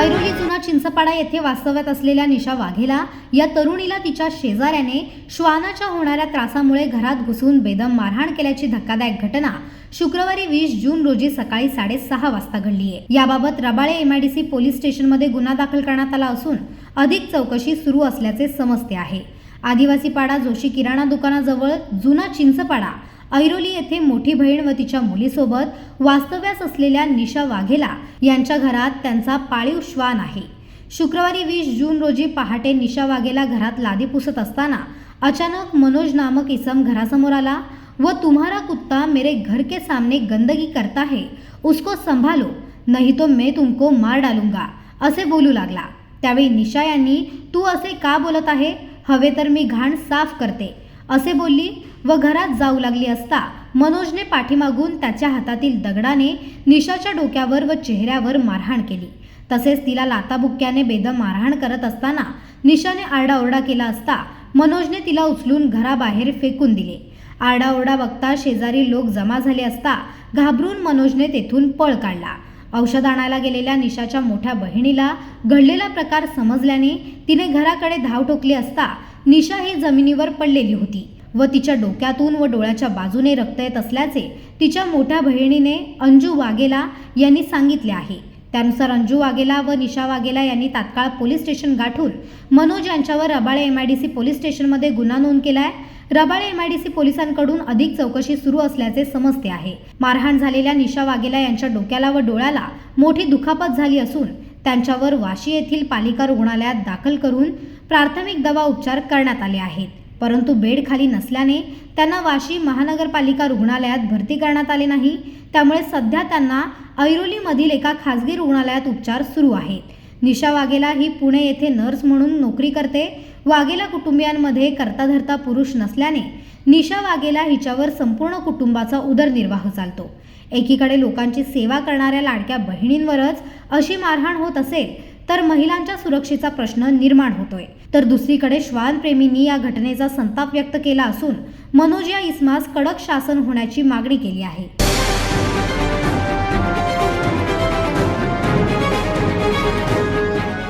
ऐरोली जुना चिंचपाडा येथे वास्तव्यात असलेल्या निशा वाघेला या तरुणीला तिच्या शेजाऱ्याने श्वानाच्या होणाऱ्या त्रासामुळे घरात घुसून बेदम मारहाण केल्याची धक्कादायक घटना शुक्रवारी वीस जून रोजी सकाळी साडेसहा वाजता घडली आहे याबाबत रबाळे एमआयडीसी पोलीस स्टेशनमध्ये गुन्हा दाखल करण्यात आला असून अधिक चौकशी सुरू असल्याचे समजते आहे. आदिवासी पाडा जोशी किराणा दुकानाजवळ जुना चिंचपाडा ऐरोली येथे मोठी बहीण व तिच्या मुलीसोबत वास्तव्यास असलेल्या निशा वाघेला यांच्या घरात त्यांचा पाळीव श्वान आहे. शुक्रवारी वीस जून रोजी पहाटे निशा वाघेला घरात लादी पुसत असताना अचानक मनोज नामक इसम घरासमोर आला व तुम्हारा कुत्ता मेरे घर के सामने गंदगी करता है उसको संभालो नहीं तो मैं तुमको मार डालूंगा असे बोलू लागला. त्यावेळी निशा यांनी तू असे का बोलत आहे? हवे तर मी घाण साफ करते. असे बोलली व घरात जाऊ लागली असता मनोजने पाठीमागून त्याच्या हातातील दगडाने निशाच्या डोक्यावर व चेहऱ्यावर मारहाण केली. तसेच तिला लाताबुक्क्याने बेदम मारहाण करत असताना निशाने आरडाओरडा केला असता मनोजने तिला उचलून घराबाहेर फेकून दिले. आरडाओरडा बघता शेजारी लोक जमा झाले असता घाबरून मनोजने तेथून पळ काढला. औषध आणायला गेलेल्या निशाच्या मोठ्या बहिणीला घडलेला प्रकार समजल्याने तिने घराकडे धाव ठोकली असता निशा ही जमिनीवर पडलेली होती व तिच्या डोक्यातून व डोळ्याच्या बाजूने रक्त येत असल्याचे तिच्या मोठ्या बहिणीने अंजू वाघेला यांनी सांगितले आहे. त्यानुसार अंजू वाघेला व निशा वाघेला यांनी तात्काळ पोलीस स्टेशन गाठून मनोज यांच्यावर रबाळे सी पोलीस स्टेशनमध्ये गुन्हा नोंद केला आहे रबाळे सी पोलिसांकडून अधिक चौकशी सुरू असल्याचे समजते आहे. मारहाण झालेल्या निशा वाघेला यांच्या डोक्याला व डोळ्याला मोठी दुखापत झाली असून त्यांच्यावर वाशी येथील पालिका रुग्णालयात दाखल करून प्राथमिक दवा उपचार करण्यात आले आहेत. परंतु बेड खाली नसल्याने त्यांना वाशी महानगरपालिका रुग्णालयात भरती करण्यात आले नाही. त्यामुळे सध्या त्यांना ऐरोलीमधील एका खासगी रुग्णालयात उपचार सुरू आहेत. निशा वाघेला ही पुणे येथे नर्स म्हणून नोकरी करते. वाघेला कुटुंबियांमध्ये करता धरता पुरुष नसल्याने निशा वाघेला हिच्यावर संपूर्ण कुटुंबाचा उदरनिर्वाह चालतो. एकीकडे लोकांची सेवा करणाऱ्या लाडक्या बहिणींवरच अशी मारहाण होत असेल तर महिलांच्या सुरक्षेचा प्रश्न निर्माण होतोय. तर दुसरीकडे श्वानप्रेमींनी या घटनेचा संताप व्यक्त केला असून मनोज या इस्मास कडक शासन होण्याची मागणी केली आहे.